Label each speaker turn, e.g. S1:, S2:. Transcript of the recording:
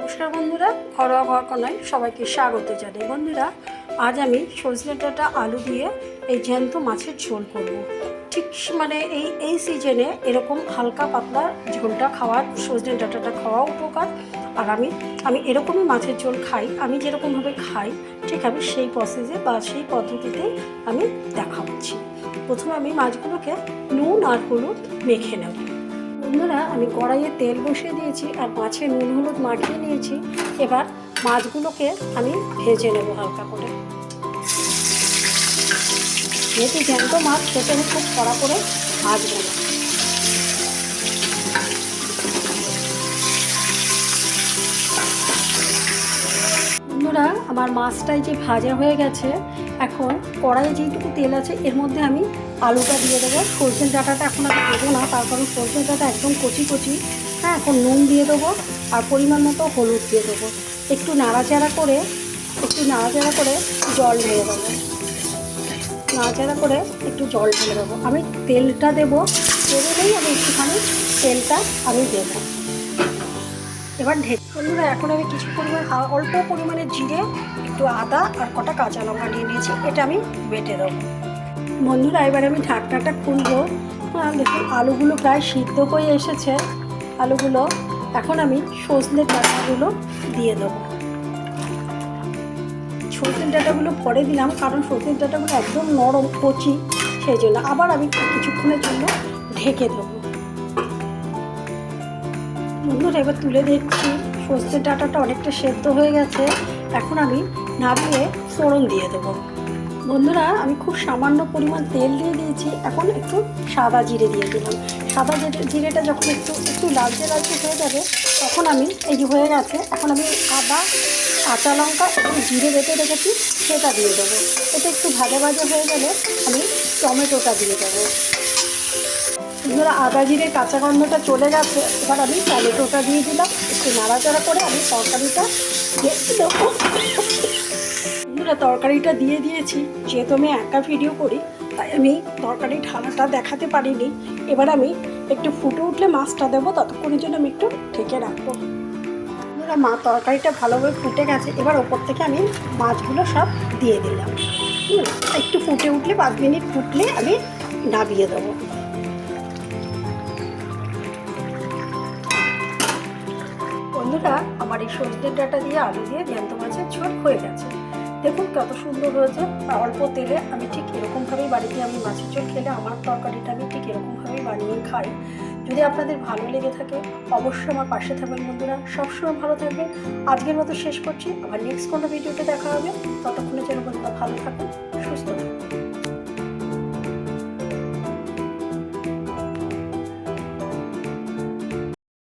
S1: নমস্কার বন্ধুরা, ঘরোয়া ঘর কনায় সবাইকে স্বাগত জানাই। বন্ধুরা, আজ আমি সজনে ডাঁটা আলু দিয়ে এই জ্যান্ত মাছের ঝোল করব। ঠিক মানে এই এই সিজনে এরকম হালকা পাতলা ঝোলটা খাওয়ার, সজনে ডাঁটাটা খাওয়া উপকার। আর আমি আমি এরকমই মাছের ঝোল খাই, আমি যেরকমভাবে খাই, ঠিক আমি সেই প্রসেসে বা সেই পদ্ধতিতে আমি দেখাচ্ছি। প্রথমে আমি মাছগুলোকে নুন আর হলুদ মেখে নেব। বন্ধুরা, আমি কড়াইয়ে তেল বসিয়ে দিয়েছি আর মাছে নুন হলুদ মাখিয়ে নিয়েছি। এবার মাছগুলোকে আমি ভেজে নেব হালকা করে। যেহেতু জ্যান্ত মাছ সেটা খুব কড়া করে ভাজবো না। আমার মাছটাই যে ভাজা হয়ে গেছে, এখন কড়াইয়ে যেটুকু তেল আছে, এর মধ্যে আমি আলুটা দিয়ে দেবো। সরষের ডাঁটাটা এখন আমি দেবো না, তার কারণ সরষের ডাঁটা একদম কচি কচি। হ্যাঁ এখন নুন দিয়ে দেবো আর পরিমাণ মতো হলুদ দিয়ে দেবো। একটু নাড়াচাড়া করে, একটু নাড়াচাড়া করে জল ঢেলে দেবো। নাড়াচাড়া করে একটু জল ঢেলে দেবো। আমি তেলটা দেবো দেবেলেই আমি একটুখানি তেলটা আমি দেবো। এবার ঢেকে বন্ধুরা, এখন আমি কিছু পরিমাণ অল্প পরিমাণে জিরে, একটু আদা আর কটা কাঁচা লঙ্কা নিয়ে নিয়েছি। এটা আমি বেটে দেবো। বন্ধুরা, এবার আমি ঢাকনাটা খুলবো। দেখুন, আলুগুলো প্রায় সিদ্ধ হয়ে এসেছে। আলুগুলো এখন আমি সজনে ডাটাগুলো দিয়ে দেবো। সজনে ডাঁটাগুলো পরে দিলাম, কারণ সজনে ডাটাগুলো একদম নরম কচি, সেই জন্য আবার আমি কিছুক্ষণের জন্য ঢেকে দেবো। বন্ধুরা এবার তুলে দেখছি সর্ষের ডাটাটা অনেকটা সেদ্ধ হয়ে গেছে। এখন আমি নামিয়ে ফোড়ন দিয়ে দেবো। বন্ধুরা, আমি খুব সামান্য পরিমাণ তেল দিয়ে দিয়েছি। এখন একটু সাদা জিরে দিয়ে দিলাম। সাদা জিরে, জিরেটা যখন একটু একটু লালচে লালচে হয়ে যাবে, তখন আমি এই যে হয়ে গেছে, এখন আমি আদা, কাঁচা লঙ্কা এবং জিরে বেটে রেখেছি, সেটা দিয়ে দেবো। এটা একটু ভাজা ভাজা হয়ে গেলে আমি টমেটোটা দিয়ে দেবো। বন্ধুরা আদা জিরে, কাঁচা গন্ধটা চলে গেছে, এবার আমি টমেটোটা দিয়ে দিলাম, একটু নাড়াচাড়া করে আমি তরকারিটা বন্ধুরা, তরকারিটা দিয়ে দিয়েছি, যেহেতু আমি একা ভিডিও করি, তাই আমি তরকারি ঢালাটা দেখাতে পারিনি। এবার আমি একটু ফুটে উঠলে মাছটা দেবো, ততক্ষণের জন্য আমি একটু ঢেকে রাখব। বন্ধুরা, মা, তরকারিটা ভালোভাবে ফুটে গেছে, এবার ওপর থেকে আমি মাছগুলো সব দিয়ে দিলাম। একটু ফুটে উঠলে, পাঁচ মিনিট ফুটলে আমি নাবিয়ে দেবো। বন্ধুরা, আমার এই সজনের ডাটা দিয়ে আলু দিয়ে জ্যান্ত মাছের ঝোল হয়ে গেছে। দেখুন কত সুন্দর হয়েছে। অল্প তেলে আমি ঠিক এরকমভাবেই বাড়িতে আমি মাছের ঝোল খেলে আমার তরকারিটা আমি ঠিক এরকমভাবেই বানিয়ে খাই। যদি আপনাদের ভালো লেগে থাকে, অবশ্যই আমার পাশে থাকবেন বন্ধুরা। সবসময় ভালো থাকবেন। আজকের মতো শেষ করছি। আবার নেক্সট কোনো ভিডিওতে দেখা হবে। ততক্ষণে যেন বন্ধুরা ভালো থাকুন, সুস্থ